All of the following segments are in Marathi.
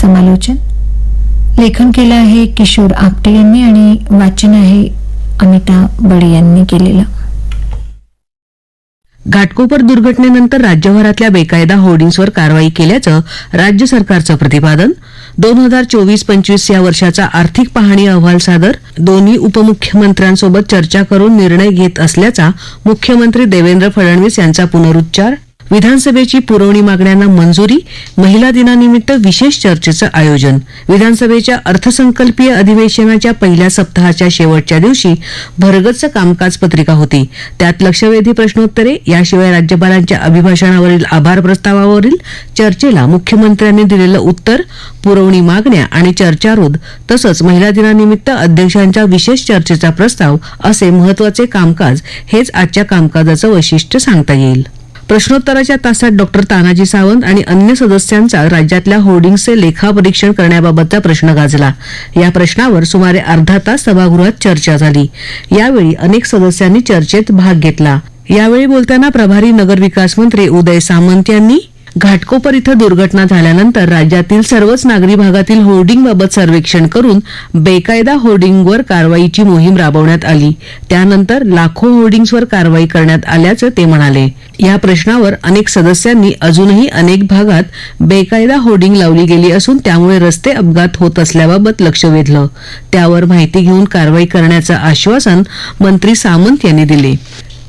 समालोचन. लेखन केलं आहे किशोर आपटे यांनी आणि वाचन आहे अमिता बडे यांनी केलेलं. घाटकोपर दुर्घटनेनंतर राज्यभरातल्या बेकायदा होर्डिंग्सवर कारवाई केल्याचं राज्य सरकारचं प्रतिपादन. दोन हजार चोवीस पंचवीस या वर्षाचा आर्थिक पाहणी अहवाल सादर. दोन्ही उपमुख्यमंत्र्यांसोबत चर्चा करून निर्णय घेत असल्याचा मुख्यमंत्री देवेंद्र फडणवीस यांचा पुनरुच्चार. विधानसभेची पुरवणी मागण्यांना मंजुरी महिला दिनानिमित्त विशेष चर्चेचं आयोजन. विधानसभेच्या अर्थसंकल्पीय अधिवेशनाच्या पहिल्या सप्ताहाच्या शेवटच्या दिवशी भरगच्च कामकाज पत्रिका होती. त्यात लक्षवेधी प्रश्नोत्तरे याशिवाय राज्यपालांच्या अभिभाषणावरील आभार प्रस्तावावरील चर्चेला मुख्यमंत्र्यांनी दिलेलं उत्तर पुरवणी मागण्या आणि चर्चारोध तसंच महिला दिनानिमित्त अध्यक्षांच्या विशेष चर्चेचा प्रस्ताव असे महत्त्वाचे कामकाज हेच आजच्या कामकाजाचं वैशिष्ट्य सांगता येईल. प्रश्नोत्तराच्या तासात डॉक्टर तानाजी सावंत आणि अन्य सदस्यांचा राज्यातल्या होर्डिंगचे लेखापरीक्षण करण्याबाबतचा प्रश्न गाजला. या प्रश्नावर सुमारे अर्धा तास सभागृहात चर्चा झाली. यावेळी अनेक सदस्यांनी चर्चेत भाग घेतला. यावेळी बोलताना प्रभारी नगरविकास मंत्री उदय सामंत यांनी घाटकोपर इथं दुर्घटना झाल्यानंतर राज्यातील सर्वच नागरी भागातील होर्डिंगबाबत सर्वेक्षण करून बेकायदा होर्डिंगवर कारवाईची मोहीम राबवण्यात आली. त्यानंतर लाखो होर्डिंग्सवर कारवाई करण्यात आल्याचं ते म्हणाले. या प्रश्नावर अनेक सदस्यांनी अजूनही अनेक भागात बेकायदा होर्डिंग लावली गेली असून त्यामुळे रस्ते अपघात होत असल्याबाबत लक्ष वेधलं. त्यावर माहिती घेऊन कारवाई करण्याचं आश्वासन मंत्री सामंत यांनी दिले.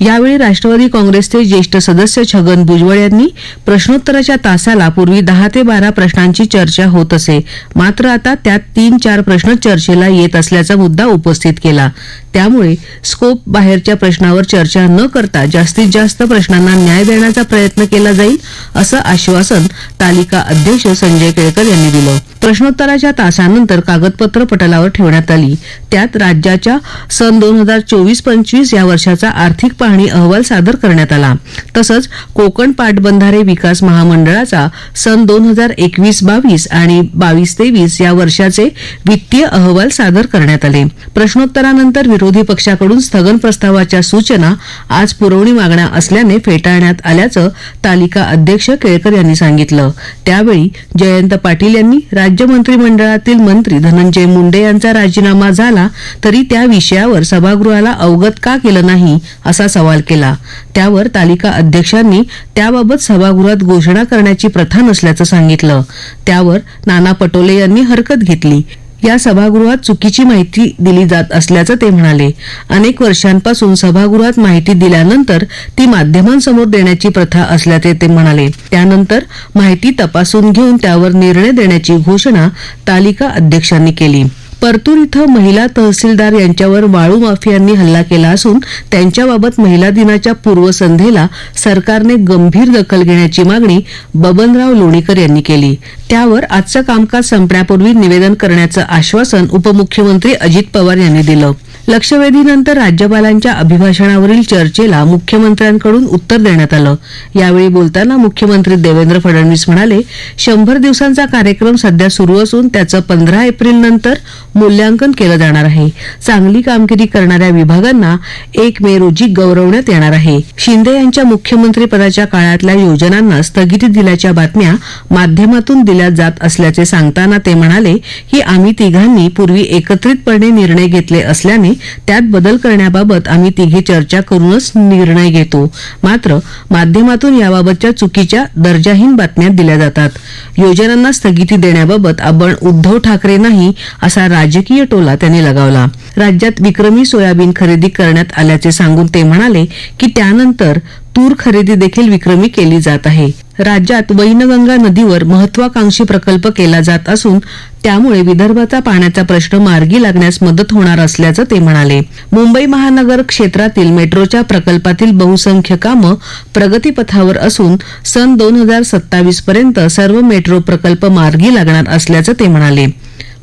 यावेळी राष्ट्रवादी काँग्रेसचे ज्येष्ठ सदस्य छगन भुजबळ यांनी प्रश्नोत्तराच्या तासाला पूर्वी दहा ते बारा प्रश्नांची चर्चा होत असे. मात्र आता त्यात तीन चार प्रश्न चर्चेला येत असल्याचा मुद्दा उपस्थित केला. त्यामुळे स्कोप बाहेरच्या प्रश्नावर चर्चा न करता जास्तीत जास्त प्रश्नांना न्याय देण्याचा प्रयत्न केला जाईल असं आश्वासन तालिका अध्यक्ष संजय केळकर यांनी दिलं. प्रश्नोत्तराच्या तासानंतर कागदपत्र पटलावर ठेवण्यात आली. त्यात राज्याच्या सन दोन हजार चोवीस पंचवीस या वर्षाचा आर्थिक पाहणी अहवाल सादर करण्यात आला. तसंच कोकण पाटबंधारे विकास महामंडळाचा सन दोन हजार एकवीस बावीस आणि बावीस तेवीस या वर्षाचे वित्तीय अहवाल सादर करण्यात आले. प्रश्नोत्तरानंतर विरोधी पक्षाकडून स्थगन प्रस्तावाच्या सूचना आज पुरवणी मागण्या असल्याने फेटाळण्यात आल्याचं तालिका अध्यक्ष केळकर यांनी सांगितलं. त्यावेळी जयंत पाटील यांनी राज्य मंत्रिमंडळातील मंत्री धनंजय मुंडे यांचा राजीनामा झाला तरी त्या विषयावर सभागृहाला अवगत का केलं नाही असा सवाल केला. त्यावर तालिका अध्यक्षांनी त्याबाबत सभागृहात घोषणा करण्याची प्रथा नसल्याचं सांगितलं. त्यावर नाना पटोले यांनी हरकत घेतली. या सभागृहात चुकीची माहिती दिली जात असल्याचं ते म्हणाले. अनेक वर्षांपासून सभागृहात माहिती दिल्यानंतर ती माध्यमांसमोर देण्याची प्रथा असल्याचे ते म्हणाले. त्यानंतर माहिती तपासून घेऊन त्यावर निर्णय देण्याची घोषणा तालिका अध्यक्षांनी केली. परतूर इथं महिला तहसीलदार यांच्यावर वाळू माफियांनी हल्ला केला असून त्यांच्याबाबत महिला दिनाच्या पूर्वसंध्येला सरकारने गंभीर दखल घेण्याची मागणी बबनराव लोणीकर यांनी केली. त्यावर आजचं कामकाज संपण्यापूर्वी निवेदन करण्याचं आश्वासन उपमुख्यमंत्री अजित पवार यांनी दिलं. लक्षवेधीनंतर राज्यपालांच्या अभिभाषणावरील चर्चेला मुख्यमंत्र्यांकडून उत्तर देण्यात आलं. यावेळी बोलताना मुख्यमंत्री देवेंद्र फडणवीस म्हणाले शंभर दिवसांचा कार्यक्रम सध्या सुरू असून त्याचं पंधरा एप्रिल नंतर मूल्यांकन केलं जाणार आहे. चांगली कामगिरी करणाऱ्या विभागांना एक मे रोजी गौरवण्यात येणार आहे. शिंदे यांच्या मुख्यमंत्री पदाच्या काळातल्या योजनांना स्थगिती दिल्याच्या बातम्या माध्यमातून दिल्या जात असल्याचे सांगताना ते म्हणाले की आम्ही तिघांनी पूर्वी एकत्रितपणे निर्णय घेतले असल्याने त्यात बदल करण्याबाबत आम्ही तिघे चर्चा करूनच निर्णय घेतो. मात्र माध्यमातून याबाबतच्या चुकीच्या दर्जाहीन बातम्या दिल्या जातात. योजनांना स्थगिती देण्याबाबत आपण उद्धव ठाकरे नाही असा राजकीय टोला त्यांनी लगावला. राज्यात विक्रमी सोयाबीन खरेदी करण्यात आल्याचे सांगून ते म्हणाले की त्यानंतर तूर खरेदी देखील विक्रमी केली जात आहे. राज्यात वैनगंगा नदीवर महत्वाकांक्षी प्रकल्प केला जात असून त्यामुळे विदर्भाचा पाण्याचा प्रश्न मार्गी लागण्यास मदत होणार असल्याचं ते म्हणाले. मुंबई महानगर क्षेत्रातील मेट्रोच्या प्रकल्पातील बहुसंख्य कामं प्रगतीपथावर असून सन दोन हजार सत्तावीस पर्यंत सर्व मेट्रो प्रकल्प मार्गी लागणार असल्याचं ते म्हणाले.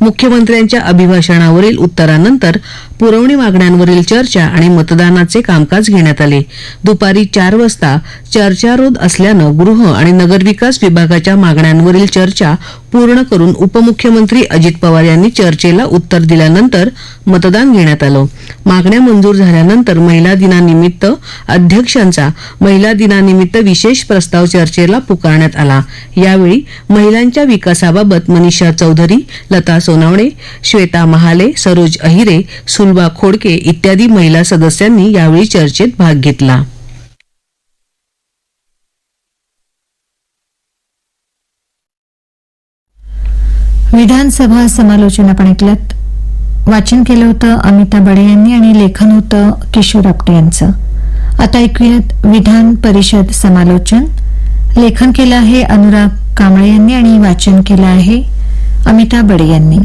मुख्यमंत्र्यांच्या अभिभाषणावरील उत्तरानंतर पुरवणी मागण्यांवरील चर्चा आणि मतदानाचे कामकाज घेण्यात आले. दुपारी चार वाजता चर्चारोध असल्यानं गृह आणि नगरविकास विभागाच्या मागण्यांवरील चर्चा पूर्ण करून उपमुख्यमंत्री अजित पवार यांनी चर्चेला उत्तर दिल्यानंतर मतदान घेण्यात आलं. मागण्या मंजूर झाल्यानंतर महिला दिनानिमित्त अध्यक्षांचा महिला दिनानिमित्त विशेष प्रस्ताव चर्चेला पुकारण्यात आला. यावेळी महिलांच्या विकासाबाबत मनीषा चौधरी लता सोनावणे श्वेता महाले सरोज अहिरे सुलभा खोडके इत्यादी महिला सदस्यांनी यावेळी चर्चेत भाग घेतला. विधानसभा समालोचन आपण ऐकलत वाचन केलं होतं अमिता बडे यांनी आणि लेखन होतं किशोर आपटे यांचं. आता ऐकूयात विधान परिषद समालोचन. लेखन केलं आहे अनुराग कांबळे यांनी आणि वाचन केलं आहे अमिता बडे यांनी.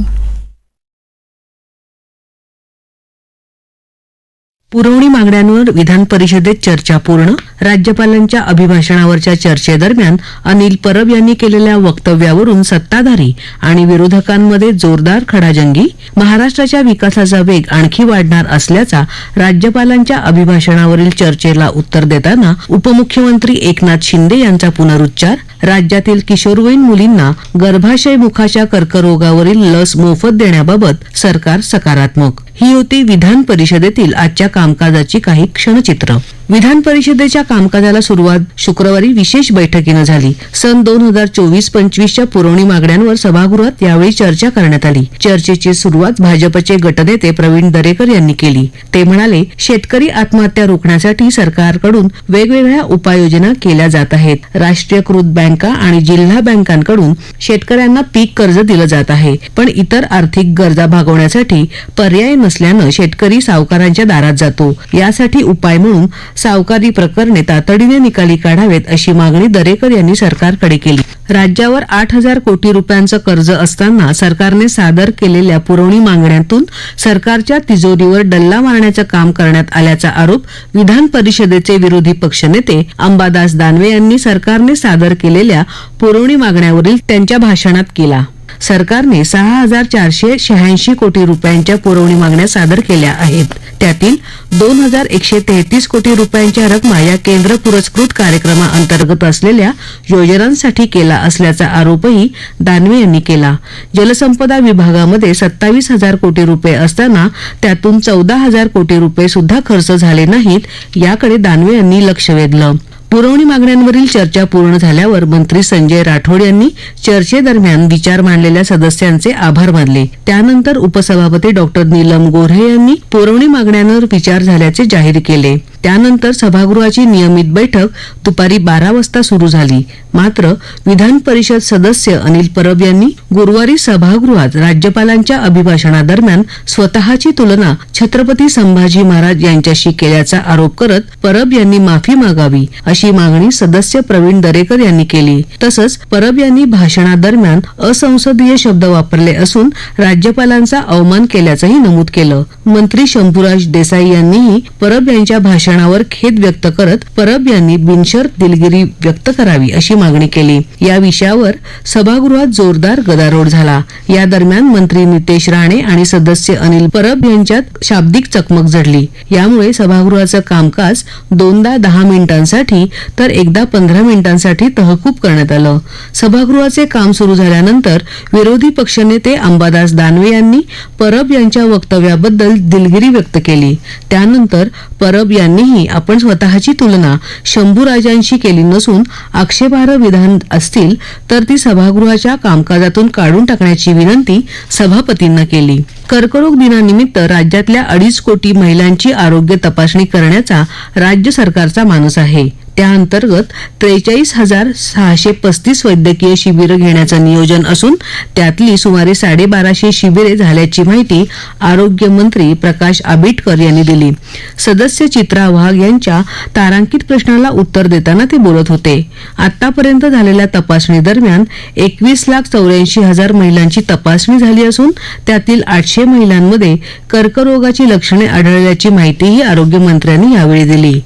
पुरवणी मागण्यांवर विधान परिषदेत चर्चा पूर्ण. राज्यपालांच्या अभिभाषणावरच्या चर्चेदरम्यान अनिल परब यांनी केलेल्या वक्तव्यावरून सत्ताधारी आणि विरोधकांमध्ये जोरदार खडाजंगी महाराष्ट्राच्या विकासाचा वेग आणखी वाढणार असल्याचा राज्यपालांच्या अभिभाषणावरील चर्चेला उत्तर देताना उपमुख्यमंत्री एकनाथ शिंदे यांचा पुनरुच्चार राज्यातील किशोरवयीन मुलींना गर्भाशय मुखाच्या कर्करोगावरील लस मोफत देण्याबाबत सरकार सकारात्मक. ही होती विधान परिषदेतील आजच्या कामकाजाची काही क्षणचित्र. विधान परिषदेच्या कामकाजाला सुरुवात शुक्रवारी विशेष बैठकीनं झाली. सन दोन हजार चोवीस पंचवीसच्या पुरवणी मागण्यांवर सभागृहात यावेळी चर्चा करण्यात आली. चर्चेची सुरुवात भाजपचे गटनेते प्रवीण दरेकर यांनी केली. ते म्हणाले शेतकरी आत्महत्या रोखण्यासाठी सरकारकडून वेगवेगळ्या उपाययोजना केल्या जात आहेत. राष्ट्रीयकृत बँका आणि जिल्हा बँकांकडून शेतकऱ्यांना पीक कर्ज दिलं जात आहे. पण इतर आर्थिक गरजा भागवण्यासाठी पर्याय नसल्यानं शेतकरी सावकारांच्या दारात जातो. यासाठी उपाय म्हणून सावकारी प्रकरणे तातडीने निकाली काढावेत अशी मागणी दरेकर यांनी सरकारकडे केली. राज्यावर आठ हजार कोटी रुपयांचं कर्ज असताना सरकारने सादर केलेल्या पुरवणी मागण्यांतून सरकारच्या तिजोरीवर डल्ला मारण्याचं काम करण्यात आल्याचा आरोप विधान परिषदेचे विरोधी पक्षनेते अंबादास दानवे यांनी सरकारने सादर केलेल्या पुरवणी मागण्यावरील त्यांच्या भाषणात केला. सरकारने सहा हजार चारशे शहाऐंशी कोटी रुपयांच्या पुरवणी मागण्या सादर केल्या आहेत. त्यातील दोन हजार एकशे तेहतीस कोटी रुपयांच्या रकमा या केंद्र पुरस्कृत कार्यक्रमाअंतर्गत असलेल्या योजनांसाठी केला असल्याचा आरोपही दानवे यांनी केला. जलसंपदा विभागामध्ये सत्तावीस हजार कोटी रुपये असताना त्यातून चौदा हजार कोटी रुपये सुद्धा खर्च झाले नाहीत याकडे दानवे यांनी लक्ष वेधलं. पुरवणी मागण्यांवरील चर्चा पूर्ण झाल्यावर मंत्री संजय राठोड यांनी चर्चेदरम्यान विचार मांडलेल्या सदस्यांचे आभार मानले. त्यानंतर उपसभापती डॉक्टर नीलम गोऱ्हे यांनी पुरवणी मागण्यांवर विचार झाल्याचे जाहीर केले. त्यानंतर सभागृहाची नियमित बैठक दुपारी बारा वाजता सुरू झाली. मात्र विधान परिषद सदस्य अनिल परब यांनी गुरुवारी सभागृहात राज्यपालांच्या अभिभाषणादरम्यान स्वतःची तुलना छत्रपती संभाजी महाराज यांच्याशी केल्याचा आरोप करत परब यांनी माफी मागावी अशी मागणी सदस्य प्रवीण दरेकर यांनी केली. तसंच परब यांनी भाषणादरम्यान असंसदीय शब्द वापरले असून राज्यपालांचा अवमान केल्याचंही नमूद केलं. मंत्री शंभूराज देसाई यांनीही परब यांच्या भाषणावर खेद व्यक्त करत परब यांनी बिनशर्त दिलगिरी व्यक्त करावी अशी मागणी केली. या विषयावर सभागृहात जोरदार गदारोळ झाला. या दरम्यान मंत्री नितेश राणे आणि सदस्य अनिल परब यांच्यात शाब्दिक चकमक झडली. यामुळे सभागृहाचं कामकाज दोनदा दहा मिनिटांसाठी तर एकदा पंधरा मिनिटांसाठी तहकूब करण्यात आलं. सभागृहाचे काम सुरू झाल्यानंतर विरोधी पक्षनेते अंबादास दानवे यांनी परब यांच्या वक्तव्याबद्दल दिलगिरी व्यक्त केली. त्यानंतर परब यांनीही आपण स्वतःची तुलना शंभूराजांशी केली नसून आक्षेपार्ह विधान असतील तर ती सभागृहाच्या कामकाजातून काढून टाकण्याची विनंती सभापतींना केली. कर्करोग दिनानिमित्त राज्यातल्या अडीच कोटी महिलांची आरोग्य तपासणी करण्याचा राज्य सरकारचा मानस आहे. त्या अंतर्गत त्रेचाळीस हजार सहाशे पस्तीस वैद्यकीय शिबिरं घेण्याचं नियोजन असून त्यातली सुमारे साडेबाराशे शिबिरे झाल्याची माहिती आरोग्यमंत्री प्रकाश आबिटकर यांनी दिली. सदस्य चित्रा वाघ यांच्या तारांकित प्रश्नाला उत्तर देताना ते बोलत होते. आतापर्यंत झालेल्या तपासणी दरम्यान एकवीस लाख चौऱ्याऐंशी हजार महिलांची तपासणी झाली असून त्यातील आठशे महिलांमध्ये कर्करोगाची लक्षणे आढळल्याची माहितीही आरोग्यमंत्र्यांनी यावेळी दिली.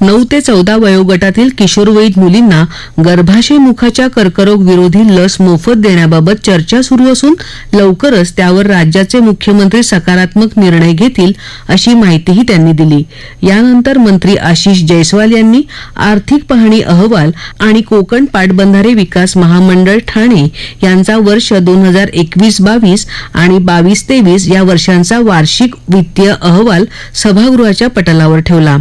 नऊ ते चौदा वयोगटातील किशोरवयीन मुलींना गर्भाशय मुखाच्या कर्करोग विरोधी लस मोफत देण्याबाबत चर्चा सुरू असून लवकरच त्यावर राज्याचे मुख्यमंत्री सकारात्मक निर्णय घेतील अशी माहितीही त्यांनी दिली. यानंतर मंत्री आशिष जयस्वाल यांनी आर्थिक पाहणी अहवाल आणि कोकण पाटबंधारे विकास महामंडळ ठाणे यांचा वर्ष दोन हजार एकवीस बावीस आणि बावीस तेवीस या वर्षांचा वार्षिक वित्तीय अहवाल सभागृहाच्या पटलावर ठेवला.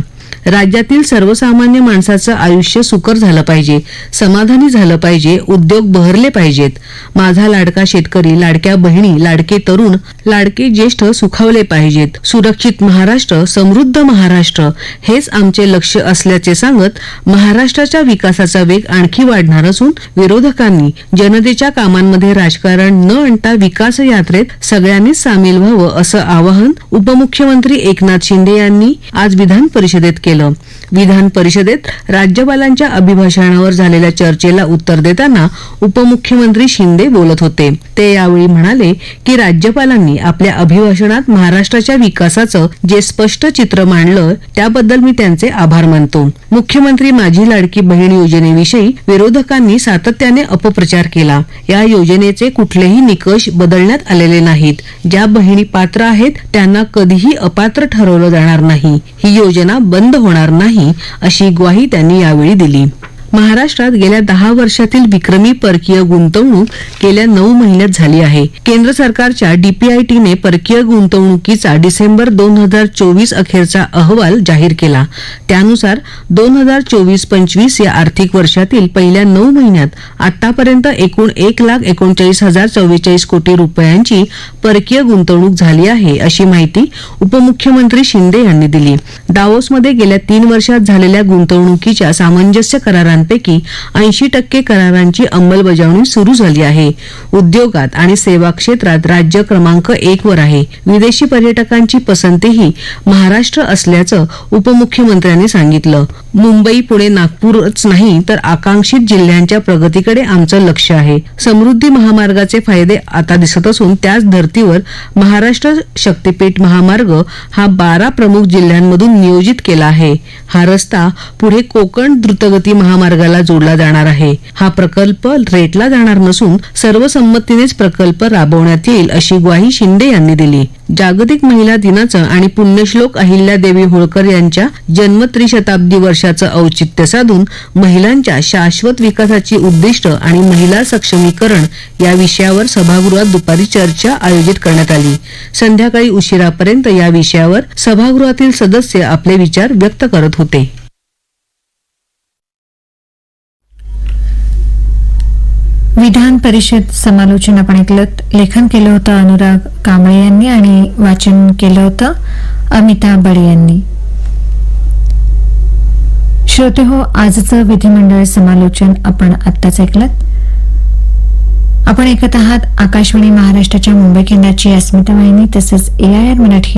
राज्यातील सर्वसामान्य माणसाचं आयुष्य सुकर झालं पाहिजे समाधानी झालं पाहिजे उद्योग बहरले पाहिजेत. माझा लाडका शेतकरी लाडक्या बहिणी लाडके तरुण लाडके ज्येष्ठ सुखावले पाहिजेत. सुरक्षित महाराष्ट्र समृद्ध महाराष्ट्र हेच आमचे लक्ष असल्याचे सांगत महाराष्ट्राच्या विकासाचा वेग आणखी वाढणार असून विरोधकांनी जनतेच्या कामांमध्ये राजकारण न आणता विकास यात्रेत सगळ्यांनीच सामील व्हावं असं आवाहन उपमुख्यमंत्री एकनाथ शिंदे यांनी आज विधान परिषदेत केलं. विधान परिषदेत राज्यपालांच्या अभिभाषणावर झालेल्या चर्चेला उत्तर देताना उपमुख्यमंत्री शिंदे बोलत होते. ते यावेळी म्हणाले की राज्यपालांनी आपल्या अभिभाषणात महाराष्ट्राच्या विकासाचं जे स्पष्ट चित्र मांडलं त्याबद्दल मी त्यांचे आभार मानतो. मुख्यमंत्री माझी लाडकी बहीण योजनेविषयी विरोधकांनी सातत्याने अपप्रचार केला. या योजनेचे कुठलेही निकष बदलण्यात आलेले नाहीत. ज्या बहिणी पात्र आहेत त्यांना कधीही अपात्र ठरवलं जाणार नाही. ही योजना बंद होणार नाही अशी ग्वाही त्यांनी यावेळी दिली. महाराष्ट्रात गेल्या दहा वर्षातील विक्रमी परकीय गुंतवणूक गेल्या नऊ महिन्यात झाली आहे. केंद्र सरकारच्या डीपीआयटीने परकीय गुंतवणुकीचा डिसेंबर दोन हजार चोवीस अखेरचा अहवाल जाहीर केला. त्यानुसार दोन हजार चोवीस पंचवीस या आर्थिक वर्षातील पहिल्या नऊ महिन्यात आतापर्यंत एकूण एक लाख एकोणचाळीस हजार चव्वेचाळीस कोटी रुपयांची परकीय गुंतवणूक झाली आहे अशी माहिती उपमुख्यमंत्री शिंदे यांनी दिली. दावोसमध्ये गेल्या तीन वर्षात झालेल्या गुंतवणुकीच्या सामंजस्य करारांपैकी ऐंशी टक्के करारांची अंमलबजावणी सुरू झाली आहे. उद्योगात आणि सेवा क्षेत्रात राज्य क्रमांक एक वर आहे. विदेशी पर्यटकांची पसंतीही महाराष्ट्र असल्याचं उपमुख्यमंत्र्यांनी सांगितलं. मुंबई पुणे नागपूरच नाही तर आकांक्षित जिल्ह्यांच्या प्रगतीकडे आमचं लक्ष आहे. समृद्धी महामार्गाचे फायदे आता दिसत असून त्याच धर्तीवर महाराष्ट्र शक्तीपीठ महामार्ग हा बारा प्रमुख जिल्ह्यांमधून नियोजित केला आहे. हा रस्ता पुढे कोकण द्रुतगती महामार्ग महामार्गाला जोडला जाणार आहे. हा प्रकल्प रेटला जाणार नसून सर्वसंमतीनेच प्रकल्प राबवण्यात येईल अशी ग्वाही शिंदे यांनी दिली. जागतिक महिला दिनाचं आणि पुण्यश्लोक अहिल्या देवी होळकर यांच्या जन्म त्रिशताब्दी वर्षाचं औचित्य साधून महिलांच्या शाश्वत विकासाची उद्दिष्ट आणि महिला सक्षमीकरण या विषयावर सभागृहात दुपारी चर्चा आयोजित करण्यात आली. संध्याकाळी उशिरापर्यंत या विषयावर सभागृहातील सदस्य आपले विचार व्यक्त करत होते. विधान परिषद समालोचन आपण ऐकलं. लेखन केलं होतं अनुराग कांबळे यांनी आणि वाचन केलं होतं अमिता बडे यांनी. श्रोते हो आजचं विधिमंडळ समालोचन आपण आत्ताच ऐकलं आपण ऐकत आहात आकाशवाणी महाराष्ट्राच्या मुंबई केंद्राची अस्मिता वाहिनी तसंच ए आय आर मराठी.